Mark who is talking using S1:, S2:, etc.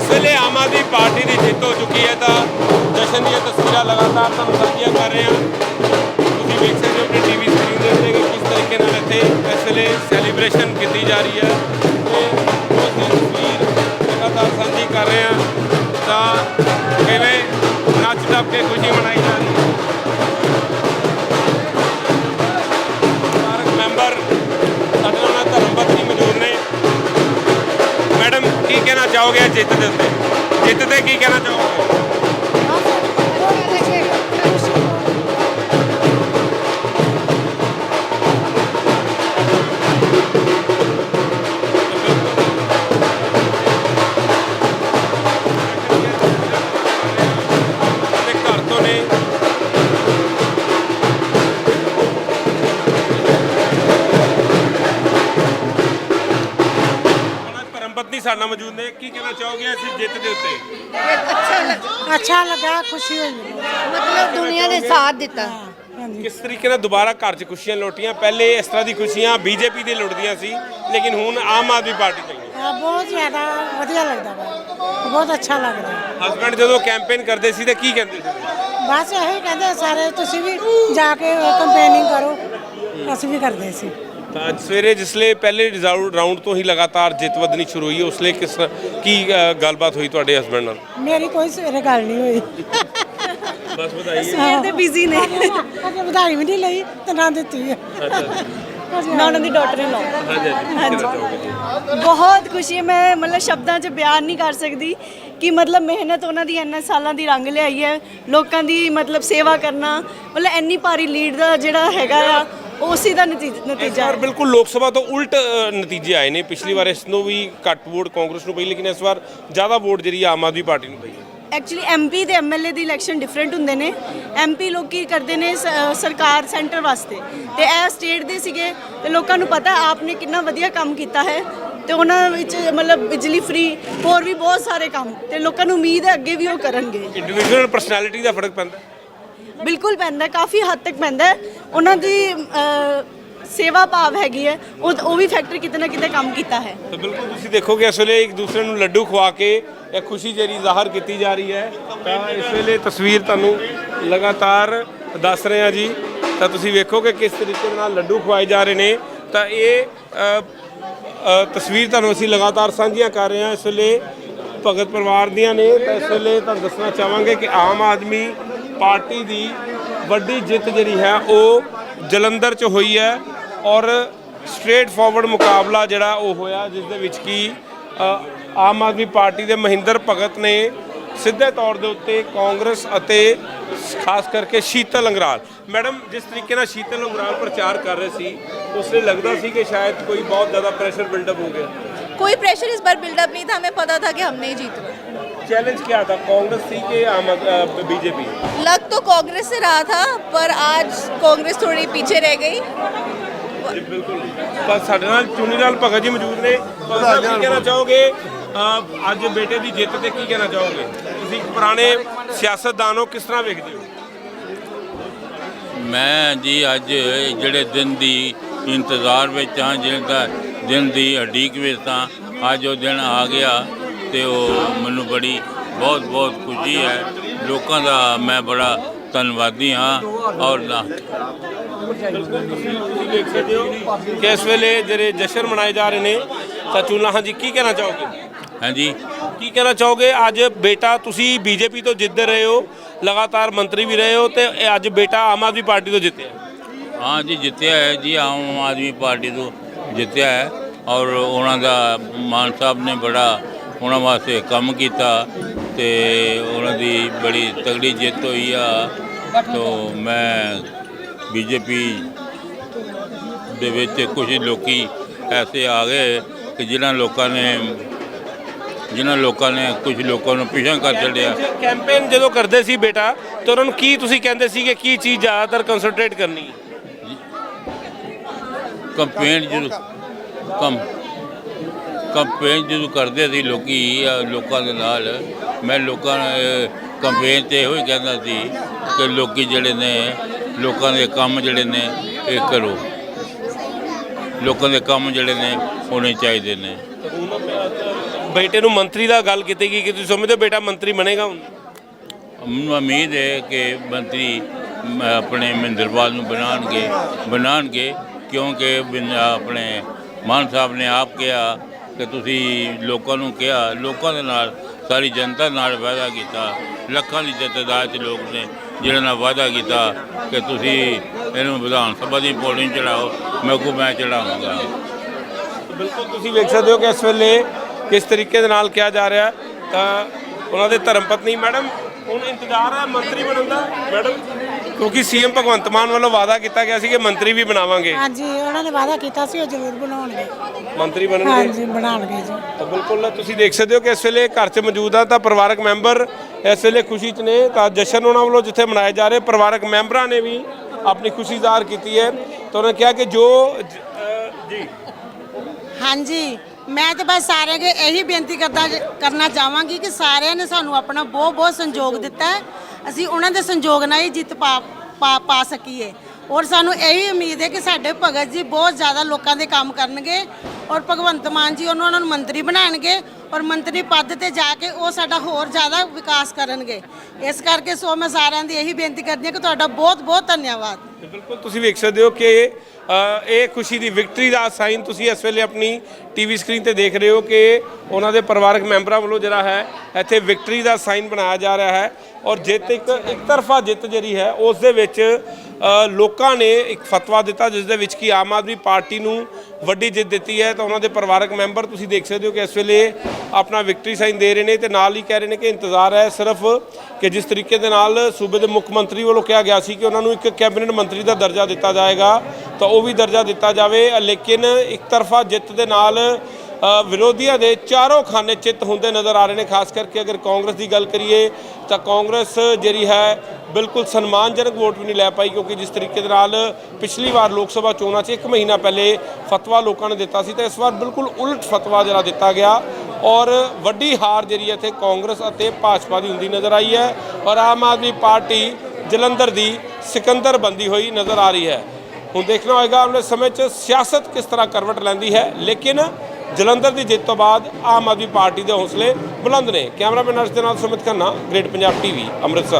S1: ਇਸ ਵੇਲੇ ਆਮ ਆਦਮੀ ਪਾਰਟੀ ਦੀ ਜਿੱਤ ਹੋ ਚੁੱਕੀ ਹੈ ਤਾਂ ਜਸ਼ਨ ਦੀਆਂ ਤਸਵੀਰਾਂ ਲਗਾਤਾਰ ਤੁਹਾਨੂੰ ਸਾਂਝੀਆਂ ਕਰ ਰਹੇ ਹਾਂ। ਤੁਸੀਂ ਵੇਖ ਸਕਦੇ ਹੋ ਆਪਣੀ ਟੀਵੀ ਸਕਰੀਨ ਦੇ ਉੱਤੇ ਕਿ ਕਿਸ ਤਰੀਕੇ ਨਾਲ ਇੱਥੇ ਇਸ ਵੇਲੇ ਸੈਲੀਬ੍ਰੇਸ਼ਨ ਕੀਤੀ ਜਾ ਰਹੀ ਹੈ। ਤੇ ਉਸ ਦੀ ਤਸਵੀਰ ਲਗਾਤਾਰ ਸਾਂਝੀ ਕਰ ਰਹੇ ਹਾਂ ਤਾਂ ਕਿਵੇਂ ਨੱਚ ਟੱਪ ਕੇ ਖੁਸ਼ੀ ਮਨਾਈ ਜਾ ਕਹਿਣਾ ਚਾਹੋਗੇ ਜਿੱਤ ਦੇ ਉੱਤੇ ਜਿੱਤ ਤੇ ਕੀ ਕਹਿਣਾ ਚਾਹੋਗੇ? ਹੁਣ ਧਰਮ ਪਤਨੀ ਸਾਡੇ ਨਾਲ ਮੌਜੂਦ ਨੇ। ਕੀ ਕਹਿਣਾ ਚਾਹੋਗੇ ਇਸ ਜਿੱਤ ਦੇ ਉੱਤੇ?
S2: ਅੱਛਾ ਲੱਗਾ ਖੁਸ਼ੀ ਹੋਈ।
S3: ਮਤਲਬ ਦੁਨੀਆ ਨੇ ਸਾਥ ਦਿੱਤਾ।
S2: ਹਾਂਜੀ।
S1: ਕਿਸ ਤਰੀਕੇ ਨਾਲ ਦੁਬਾਰਾ ਘਰ 'ਚ ਖੁਸ਼ੀਆਂ ਲੋਟੀਆਂ? ਪਹਿਲੇ ਇਸ ਤਰ੍ਹਾਂ ਦੀ ਖੁਸ਼ੀਆਂ ਬੀਜੇਪੀ ਦੇ ਲੁੱਟਦੀਆਂ ਸੀ ਲੇਕਿਨ ਹੁਣ ਆਮ ਆਦਮੀ ਪਾਰਟੀ
S2: ਆ ਬਹੁਤ ਜ਼ਿਆਦਾ ਵਧੀਆ ਲੱਗਦਾ ਵਾ। ਬਹੁਤ ਅੱਛਾ ਲੱਗਦਾ।
S1: ਹਸਬੰਡ ਜਦੋਂ ਕੈਂਪੇਨ ਕਰਦੇ ਸੀ ਤੇ ਕੀ ਕਹਿੰਦੇ ਸੀ?
S2: ਬਸ ਇਹੀ ਕਹਿੰਦੇ ਸਾਰੇ ਤੁਸੀਂ ਵੀ ਜਾ ਕੇ ਕੰਪੇਨਿੰਗ ਕਰੋ। ਅਸੀਂ ਵੀ ਕਰਦੇ ਸੀ।
S1: ਤਾਂ ਅੱਜ ਸਵੇਰੇ ਜਿਸਲੇ ਪਹਿਲੇ ਰਿਜ਼ਲਟ ਰਾਉਂਡ ਤੋਂ ਹੀ ਲਗਾਤਾਰ ਜਿੱਤ ਵਧਣੀ ਸ਼ੁਰੂ ਹੋਈ ਉਸ ਲਈ ਕਿਸ ਕੀ ਗੱਲਬਾਤ ਹੋਈ ਤੁਹਾਡੇ ਹਸਬੰਡ ਨਾਲ?
S2: ਮੇਰੀ ਕੋਈ ਸਵੇਰੇ ਗੱਲ ਨਹੀਂ ਹੋਈ।
S1: ਬਸ ਵਧਾਈ।
S2: ਸਵੇਰ ਦੇ ਬਿਜ਼ੀ ਨੇ। ਅਜੇ ਵਧਾਈ ਵੀ ਨਹੀਂ ਲਈ ਤੇ ਨਾ ਦਿੱਤੀ। ਹੈ
S4: ਮੈਂ ਉਹਨਾਂ ਦੀ ਡਾਟਰ ਇਨ ਲਾ
S1: ਹਾਂਜੀ ਹਾਂਜੀ।
S4: ਬਹੁਤ ਖੁਸ਼ੀ ਹੈ ਮੈਂ ਮਤਲਬ ਸ਼ਬਦਾਂ 'ਚ ਬਿਆਨ ਨਹੀਂ ਕਰ ਸਕਦੀ ਕਿ ਮਤਲਬ ਮਿਹਨਤ ਉਹਨਾਂ ਦੀ ਇੰਨੇ ਸਾਲਾਂ ਦੀ ਰੰਗ ਲਿਆਈ ਹੈ ਲੋਕਾਂ ਦੀ ਮਤਲਬ ਸੇਵਾ ਕਰਨਾ ਮਤਲਬ ਇੰਨੀ ਭਾਰੀ ਲੀਡ ਦਾ ਜਿਹੜਾ ਹੈਗਾ ਆ ਉਸੇ ਦਾ ਨਤੀਜ- ਨਤੀਜਾ ਹੈ।
S1: ਬਿਲਕੁਲ ਲੋਕ ਸਭਾ ਤੋਂ ਉਲਟ ਅ, ਨਤੀਜੇ ਆਏ ਨੇ। ਪਿਛਲੀ ਵਾਰ ਇਸ ਨੂੰ ਵੀ ਘੱਟ ਵੋਟ ਕਾਂਗਰਸ ਨੂੰ ਪਈ ਲੇਕਿਨ ਇਸ ਵਾਰ ਜ਼ਿਆਦਾ ਵੋਟ ਜਿਹੜੀ ਆਮ ਆਦਮੀ ਪਾਰਟੀ ਨੂੰ ਪਈ ਹੈ।
S4: ਐਕਚੁਅਲੀ ਐਮਪੀ ਤੇ ਐਮਐਲਏ ਦੀ ਇਲੈਕਸ਼ਨ ਡਿਫਰੈਂਟ ਹੁੰਦੇ ਨੇ। ਐਮਪੀ ਲੋਕੀ ਕਰਦੇ ਨੇ ਸ- ਸਰਕਾਰ ਸੈਂਟਰ ਵਾਸਤੇ। ਤੇ ਇਹ ਸਟੇਟ ਦੇ ਸੀਗੇ ਤੇ ਲੋਕਾਂ ਨੂੰ ਪਤਾ ਆਪਨੇ ਕਿੰਨਾ ਵਧੀਆ ਕੰਮ ਕੀਤਾ ਹੈ। ਤੇ ਉਹਨਾਂ ਵਿੱਚ ਮਤਲਬ ਬਿਜਲੀ ਫ੍ਰੀ ਹੋਰ ਵੀ ਬਹੁਤ ਸਾਰੇ ਕੰਮ। ਤੇ ਲੋਕਾਂ ਨੂੰ ਉਮੀਦ ਹੈ ਅੱਗੇ ਵੀ ਉਹ ਕਰਨਗੇ।
S1: ਇੰਡੀਵਿਜੂਅਲ ਪਰਸਨੈਲਿਟੀ ਦਾ ਫ਼ਰਕ ਪੈਂਦਾ।
S4: ਬਿਲਕੁਲ ਪੈਂਦਾ, ਕਾਫੀ ਹੱਦ ਤੱਕ ਪੈਂਦਾ ਉਹਨਾਂ ਦੀ ਸੇਵਾ ਭਾਵ ਹੈਗੀ ਹੈ। ਉਹ ਉਹ ਵੀ ਫੈਕਟਰੀ ਕਿਤੇ ਨਾ ਕਿਤੇ ਕੰਮ ਕੀਤਾ ਹੈ।
S1: ਤਾਂ ਬਿਲਕੁਲ ਤੁਸੀਂ ਦੇਖੋਗੇ, ਇਸ ਵੇਲੇ ਇੱਕ ਦੂਸਰੇ ਨੂੰ ਲੱਡੂ ਖਵਾ ਕੇ ਇਹ ਖੁਸ਼ੀ ਜਿਹੜੀ ਜ਼ਾਹਰ ਕੀਤੀ ਜਾ ਰਹੀ ਹੈ। ਤਾਂ ਇਸ ਵੇਲੇ ਤਸਵੀਰ ਤੁਹਾਨੂੰ ਲਗਾਤਾਰ ਦੱਸ ਰਹੇ ਹਾਂ ਜੀ। ਤਾਂ ਤੁਸੀਂ ਵੇਖੋਗੇ ਕਿਸ ਤਰੀਕੇ ਨਾਲ ਲੱਡੂ ਖਵਾਏ ਜਾ ਰਹੇ ਨੇ। ਤਾਂ ਇਹ ਤਸਵੀਰ ਤੁਹਾਨੂੰ ਅਸੀਂ ਲਗਾਤਾਰ ਸਾਂਝੀਆਂ ਕਰ ਰਹੇ ਹਾਂ। ਇਸ ਵੇਲੇ ਭਗਤ ਪਰਿਵਾਰ ਦੀਆਂ ਨੇ। ਤਾਂ ਇਸ ਵੇਲੇ ਤੁਹਾਨੂੰ ਦੱਸਣਾ ਚਾਹਾਂਗੇ ਕਿ ਆਮ ਆਦਮੀ ਪਾਰਟੀ ਦੀ ਵੱਡੀ ਜਿੱਤ ਜਿਹੜੀ ਹੈ ਉਹ ਜਲੰਧਰ 'ਚ ਹੋਈ ਹੈ ਔਰ ਸਟ੍ਰੇਟ ਫਾਰਵਰਡ ਮੁਕਾਬਲਾ ਜਿਹੜਾ ਉਹ ਹੋਇਆ ਜਿਸ ਦੇ ਵਿੱਚ ਕੀ ਅ, ਆਮ ਆਦਮੀ ਪਾਰਟੀ ਦੇ ਮਹਿੰਦਰ ਭਗਤ ਨੇ ਸਿੱਧੇ ਤੌਰ ਦੇ ਉੱਤੇ ਕਾਂਗਰਸ ਅਤੇ ਖਾਸ ਕਰਕੇ ਸ਼ੀਤਲ ਅੰਗਰਾਲ ਮੈਡਮ ਜਿਸ ਤਰੀਕੇ ਨਾਲ ਸ਼ੀਤਲ ਅੰਗਰਾਲ ਪ੍ਰਚਾਰ ਕਰ ਰਹੇ ਸੀ ਉਸ ਲਈ ਲੱਗਦਾ ਸੀ ਕਿ ਸ਼ਾਇਦ ਕੋਈ ਬਹੁਤ ਜ਼ਿਆਦਾ ਪ੍ਰੈਸ਼ਰ ਬਿਲਡਅਪ ਹੋ ਗਿਆ
S5: कोई प्रेशर इस बार बिल्डअप नहीं था हमें पता था कि हम नहीं जीतना
S1: चैलेंज क्या था कांग्रेस थी कि आम बीजेपी
S5: लग तो कांग्रेस से रहा था पर आज कांग्रेस थोड़ी पीछे रह गई
S1: ਜੀ ਬਿਲਕੁਲ ਤਾਂ ਸਾਡੇ ਨਾਲ ਚੁਨੀ ਲਾਲ ਭਗਤ ਜੀ ਮੌਜੂਦ ਨੇ ਭਗਤ ਸਾਹਿਬ ਕੀ ਕਹਿਣਾ ਚਾਹੋਗੇ ਅਹ ਅੱਜ ਬੇਟੇ ਦੀ ਜਿੱਤ ਤੇ ਕੀ ਕਹਿਣਾ ਚਾਹੋਗੇ ਤੁਸੀਂ ਇੱਕ ਪੁਰਾਣੇ ਸਿਆਸਤਦਾਨ ਹੋ ਕਿਸ ਤਰ੍ਹਾਂ ਵੇਖਦੇ ਹੋ
S6: ਮੈਂ ਜੀ ਅੱਜ ਜਿਹੜੇ ਦਿਨ ਦੀ ਇੰਤਜ਼ਾਰ ਵਿੱਚ ਹਾਂ ਜਿਹਦਾ ਦਿਨ ਦੀ ਉਡੀਕ ਵਿੱਚ ਹਾਂ ਅੱਜ ਉਹ ਦਿਨ ਆ ਗਿਆ ਤੇ ਉਹ ਮੈਨੂੰ ਬੜੀ ਬਹੁਤ ਬਹੁਤ ਖੁਸ਼ੀ ਹੈ। ਲੋਕਾਂ ਦਾ ਮੈਂ ਬੜਾ ਧੰਨਵਾਦੀ ਹਾਂ ਔਰ ਨਾ
S1: ਦੇਖ ਸਕਦੇ ਹੋ ਕਿ ਇਸ ਵੇਲੇ ਜਿਹੜੇ ਜਸ਼ਨ ਮਨਾਏ ਜਾ ਰਹੇ ਨੇ ਤਾਂ ਚੁਨਾ ਹਾਂਜੀ ਕੀ ਕਹਿਣਾ ਚਾਹੋਗੇ?
S6: ਹਾਂਜੀ।
S1: ਕੀ ਕਹਿਣਾ ਚਾਹੋਗੇ? ਅੱਜ ਬੇਟਾ ਤੁਸੀਂ ਬੀਜੇਪੀ ਤੋਂ ਜਿੱਤ ਰਹੇ ਹੋ ਲਗਾਤਾਰ ਮੰਤਰੀ ਵੀ ਰਹੇ ਹੋ ਤੇ ਇਹ ਅੱਜ ਬੇਟਾ ਆਮ ਆਦਮੀ ਪਾਰਟੀ ਤੋਂ ਜਿੱਤਿਆ।
S6: ਹਾਂ ਜੀ ਜਿੱਤਿਆ ਹੈ ਜੀ ਆਮ ਆਦਮੀ ਪਾਰਟੀ ਤੋਂ ਜਿੱਤਿਆ ਹੈ ਔਰ ਉਹਨਾਂ ਦਾ ਮਾਨ ਸਾਹਿਬ ਨੇ ਬੜਾ ਉਹਨਾਂ ਵਾਸਤੇ ਕੰਮ ਕੀਤਾ ਤੇ ਉਹਨਾਂ ਦੀ ਬੜੀ ਤਗੜੀ ਜਿੱਤ ਹੋਈ ਆ। ਤੋਂ ਮੈਂ ਬੀਜੇਪੀ ਦੇ ਵਿੱਚ ਕੁਝ ਲੋਕੀ ਐਸੇ ਆ ਗਏ ਕਿ ਜਿਨ੍ਹਾਂ ਲੋਕਾਂ ਨੇ ਜਿਨ੍ਹਾਂ ਲੋਕਾਂ ਨੇ ਕੁਝ ਲੋਕਾਂ ਨੂੰ ਪਿਛਾਂ ਕਰ ਛੱਡਿਆ।
S1: ਕੈਂਪੇਨ ਜਦੋਂ ਕਰਦੇ ਸੀ ਬੇਟਾ ਤਾਂ ਉਹਨਾਂ ਨੂੰ ਕੀ ਤੁਸੀਂ ਕਹਿੰਦੇ ਸੀ ਕਿ ਕੀ ਚੀਜ਼ ਜ਼ਿਆਦਾਤਰ ਕਨਸੈਂਟਰੇਟ ਕਰਨੀ?
S6: ਕੰਪੇਨ ਜਦੋਂ ਕੰਮ ਕੰਪੇਨ ਜਦੋਂ ਕਰਦੇ ਸੀ ਲੋਕੀ ਲੋਕਾਂ ਦੇ ਨਾਲ ਮੈਂ ਲੋਕਾਂ ਕੰਪੇਨ ਤੇ ਇਹੋ ਹੀ ਕਹਿੰਦਾ ਸੀ ਕਿ ਲੋਕੀ ਜਿਹੜੇ ਨੇ ਲੋਕਾਂ ਦੇ ਕੰਮ ਜਿਹੜੇ ਨੇ ਇਹ ਕਰੋ। ਲੋਕਾਂ ਦੇ ਕੰਮ ਜਿਹੜੇ ਨੇ ਹੋਣੇ ਚਾਹੀਦੇ ਨੇ।
S1: ਬੇਟੇ ਨੂੰ ਮੰਤਰੀ ਦਾ ਗੱਲ ਕੀਤੀ ਗਈ ਕਿ ਤੁਸੀਂ ਸਮਝਦੇ ਬੇਟਾ ਮੰਤਰੀ ਬਣੇਗਾ ਹੁਣ?
S6: ਮੈਨੂੰ ਉਮੀਦ ਹੈ ਕਿ ਮੰਤਰੀ ਆਪਣੇ ਮਹਿੰਦਰਪਾਲ ਨੂੰ ਬਣਾਉਣਗੇ ਬਣਾਉਣਗੇ ਕਿਉਂਕਿ ਆਪਣੇ ਮਾਨ ਸਾਹਿਬ ਨੇ ਆਪ ਕਿਹਾ ਕਿ ਤੁਸੀਂ ਲੋਕਾਂ ਨੂੰ ਕਿਹਾ, ਲੋਕਾਂ ਦੇ ਨਾਲ ਸਾਰੀ ਜਨਤਾ ਨਾਲ ਵਾਅਦਾ ਕੀਤਾ, ਲੱਖਾਂ ਦੀ ਜਥੇਦਾਰ ਚ ਲੋਕ ਨੇ, ਜਿਹਨਾਂ ਨਾਲ ਵਾਅਦਾ ਕੀਤਾ ਕਿ ਤੁਸੀਂ ਇਹਨੂੰ ਵਿਧਾਨ ਸਭਾ ਦੀ ਪੋਲਿੰਗ ਚੜਾਓ, ਮੈਂ ਕੋ ਮੈਂ ਚੜਾਵਾਂਗਾ।
S1: ਬਿਲਕੁਲ, ਤੁਸੀਂ ਵੇਖ ਸਕਦੇ ਹੋ ਕਿ ਇਸ ਵੇਲੇ ਕਿਸ ਤਰੀਕੇ ਦੇ ਨਾਲ ਕਿਹਾ ਜਾ ਰਿਹਾ ਤਾਂ ਉਹਨਾਂ ਦੇ ਧਰਮ ਪਤਨੀ ਮੈਡਮ, ਹੁਣ ਇੰਤਜ਼ਾਰ ਹੈ ਮੰਤਰੀ ਬਣਨ ਦਾ। ਮੈਡਮ ਕਿਉਂਕਿ ਸੀਐਮ ਭਗਵੰਤ ਮਾਨ ਵੱਲੋਂ ਵਾਅਦਾ ਕੀਤਾ ਗਿਆ ਸੀ ਕਿ ਮੰਤਰੀ ਵੀ ਬਣਾਵਾਂਗੇ।
S2: ਹਾਂਜੀ ਉਹਨਾਂ ਨੇ ਵਾਅਦਾ ਕੀਤਾ ਸੀ ਉਹ ਜ਼ਰੂਰ ਬਣਾਉਣਗੇ।
S1: ਮੰਤਰੀ ਬਣਨਗੇ?
S2: ਹਾਂਜੀ ਬਣਾਉਣਗੇ ਜੀ।
S1: ਤਾਂ ਬਿਲਕੁਲ ਤੁਸੀਂ ਦੇਖ ਸਕਦੇ ਹੋ ਕਿ ਇਸ ਵੇਲੇ ਘਰ 'ਚ ਮੌਜੂਦ ਆ ਤਾਂ ਪਰਿਵਾਰਕ ਮੈਂਬਰ ਇਸ ਵੇਲੇ ਖੁਸ਼ੀ 'ਚ ਨੇ। ਤਾਂ ਜਸ਼ਨ ਉਹਨਾਂ ਵੱਲੋਂ ਜਿੱਥੇ ਮਨਾਏ ਜਾ ਰਹੇ ਪਰਿਵਾਰਕ ਮੈਂਬਰਾਂ ਨੇ ਵੀ ਆਪਣੀ ਖੁਸ਼ੀ ਜ਼ਾਹਰ ਕੀਤੀ ਹੈ। ਤਾਂ ਉਹਨਾਂ ਕਿਹਾ ਕਿ ਜੋ ਜ-
S7: ਹਾਂਜੀ ਮੈਂ ਤੇ ਬਸ ਸਾਰਿਆਂ ਕੇ ਇਹੀ ਬੇਨਤੀ ਕਰਦਾ ਕਰਨਾ ਚਾਹਾਂਗੀ ਕਿ ਸਾਰਿਆਂ ਨੇ ਸਾਨੂੰ ਆਪਣਾ ਬਹੁਤ ਬਹੁਤ ਸੰਯੋਗ ਦਿੱਤਾ ਹੈ। ਅਸੀਂ ਉਹਨਾਂ ਦੇ ਸੰਯੋਗ ਨਾਲ ਹੀ ਜਿੱਤ ਪਾ ਪਾ ਪਾ ਸਕੀਏ। ਔਰ ਸਾਨੂੰ ਇਹੀ ਉਮੀਦ ਹੈ ਕਿ ਸਾਡੇ ਭਗਤ ਜੀ ਬਹੁਤ ਜ਼ਿਆਦਾ ਲੋਕਾਂ ਦੇ ਕੰਮ ਕਰਨਗੇ ਔਰ ਭਗਵੰਤ ਮਾਨ ਜੀ ਉਹਨੂੰ ਉਹਨਾਂ ਨੂੰ ਮੰਤਰੀ ਬਣਾਉਣਗੇ ਔਰ ਮੰਤਰੀ ਪਦ ਤੇ ਜਾ ਕੇ ਉਹ ਸਾਡਾ ਹੋਰ ਜ਼ਿਆਦਾ ਵਿਕਾਸ ਕਰਨਗੇ। ਇਸ ਕਰਕੇ ਸੋ ਮੈਂ ਸਾਰਿਆਂ ਦੀ ਇਹੀ ਬੇਨਤੀ ਕਰਦੀ ਹਾਂ ਕਿ ਤੁਹਾਡਾ ਬਹੁਤ ਬਹੁਤ ਧੰਨਵਾਦ।
S1: ਤੇ ਬਿਲਕੁਲ ਤੁਸੀਂ ਵੇਖ ਸਕਦੇ ਹੋ ਕਿ ਅ, ਇਹ ਖੁਸ਼ੀ ਦੀ ਵਿਕਟਰੀ ਦਾ ਸਾਈਨ ਤੁਸੀਂ ਇਸ ਵੇਲੇ ਆਪਣੀ ਟੀਵੀ ਸਕਰੀਨ ਤੇ ਦੇਖ ਰਹੇ ਹੋ ਕਿ ਉਹਨਾਂ ਦੇ ਪਰਿਵਾਰਕ ਮੈਂਬਰਾਂ ਵੱਲੋਂ ਜਿਹੜਾ ਹੈ ਇੱਥੇ ਵਿਕਟਰੀ ਦਾ ਸਾਈਨ ਬਣਾਇਆ ਜਾ ਰਿਹਾ ਹੈ। ਔਰ ਜਿੱਤ ਇੱਕ ਇੱਕ ਤਰਫਾ ਜਿੱਤ ਜਿਹੜੀ ਹੈ, ਉਸ ਦੇ ਵਿੱਚ ਲੋਕਾਂ ਨੇ ਇੱਕ ਫਤਵਾ ਦਿੱਤਾ, ਜਿਸ ਦੇ ਵਿੱਚ ਕਿ ਆਮ ਆਦਮੀ ਪਾਰਟੀ ਨੂੰ ਵੱਡੀ ਜਿੱਤ ਦਿੱਤੀ ਹੈ। ਤਾਂ ਉਹਨਾਂ ਦੇ ਪਰਿਵਾਰਕ ਮੈਂਬਰ ਤੁਸੀਂ ਦੇਖ ਸਕਦੇ ਹੋ ਕਿ ਇਸ ਵੇਲੇ ਆਪਣਾ ਵਿਕਟਰੀ ਸਾਈਨ ਦੇ ਰਹੇ ਨੇ ਤੇ ਨਾਲ ਹੀ ਕਹਿ ਰਹੇ ਨੇ ਕਿ ਇੰਤਜ਼ਾਰ ਹੈ ਸਿਰਫ ਕਿ ਜਿਸ ਤਰੀਕੇ ਦੇ ਨਾਲ ਸੂਬੇ ਦੇ ਮੁੱਖ ਮੰਤਰੀ ਵੱਲੋਂ ਕਿਹਾ ਗਿਆ ਸੀ ਕਿ ਉਹਨਾਂ ਨੂੰ ਇੱਕ ਕੈਬਨਿਟ ਮੰਤਰੀ ਦਾ ਦਰਜਾ ਦਿੱਤਾ ਜਾਏਗਾ, ਤਾਂ ਉਹ ਵੀ ਦਰਜਾ ਦਿੱਤਾ ਜਾਵੇ। ਲੇਕਿਨ ਇੱਕ ਤਰਫਾ ਜਿੱਤ ਦੇ ਨਾਲ ਵਿਰੋਧੀਆਂ ਦੇ ਚਾਰੋਂ ਖਾਨੇ ਚਿੱਤ ਹੁੰਦੇ ਨਜ਼ਰ ਆ ਰਹੇ ਨੇ, ਖਾਸ ਕਰਕੇ ਅਗਰ ਕਾਂਗਰਸ ਦੀ ਗੱਲ ਕਰੀਏ, ਤਾਂ ਕਾਂਗਰਸ ਜਿਹੜੀ ਹੈ, ਬਿਲਕੁਲ ਸਨਮਾਨਜਨਕ ਵੋਟ ਵੀ ਨਹੀਂ ਲੈ ਪਾਈ, ਕਿਉਂਕਿ ਜਿਸ ਤਰੀਕੇ ਦੇ ਨਾਲ ਪਿਛਲੀ ਵਾਰ ਲੋਕ ਸਭਾ ਚੋਣਾਂ 'ਚ ਇੱਕ ਮਹੀਨਾ ਪਹਿਲੇ ਫਤਵਾ ਲੋਕਾਂ ਨੇ ਦਿੱਤਾ ਸੀ, ਤਾਂ ਇਸ ਵਾਰ ਬਿਲਕੁਲ ਉਲਟ ਫਤਵਾ ਜਿਹੜਾ ਦਿੱਤਾ ਗਿਆ ਔਰ ਵੱਡੀ ਹਾਰ ਜਿਹੜੀ ਹੈ ਇੱਥੇ ਕਾਂਗਰਸ ਅਤੇ ਭਾਜਪਾ ਦੀ ਹੁੰਦੀ ਨਜ਼ਰ ਆਈ ਹੈ ਔਰ ਆਮ ਆਦਮੀ ਪਾਰਟੀ ਜਲੰਧਰ ਦੀ ਸਿਕੰਦਰ ਬੰਦੀ ਹੋਈ ਨਜ਼ਰ ਆ ਰਹੀ ਹੈ। ਹੁਣ ਦੇਖਣਾ ਹੋਏਗਾ, ਆਉਣ ਵਾਲੇ ਸਮੇਂ 'ਚ ਸਿਆਸਤ ਕਿਸ ਤਰ੍ਹਾਂ ਕਰਵਟ ਲੈਂਦੀ ਹੈ, ਲੇਕਿਨ ਜਲੰਧਰ ਦੀ ਜਿੱਤ ਤੋਂ ਬਾਅਦ ਆਮ ਆਦਮੀ ਪਾਰਟੀ ਦੇ ਹੌਸਲੇ ਬੁਲੰਦ ਨੇ। ਕੈਮਰਾਮੈਨ ਅਰਸ਼ ਦੇ ਨਾਲ ਸੁਮਿਤ ਖੰਨਾ, ਗ੍ਰੇਟ ਪੰਜਾਬ ਟੀਵੀ, ਅੰਮ੍ਰਿਤਸਰ।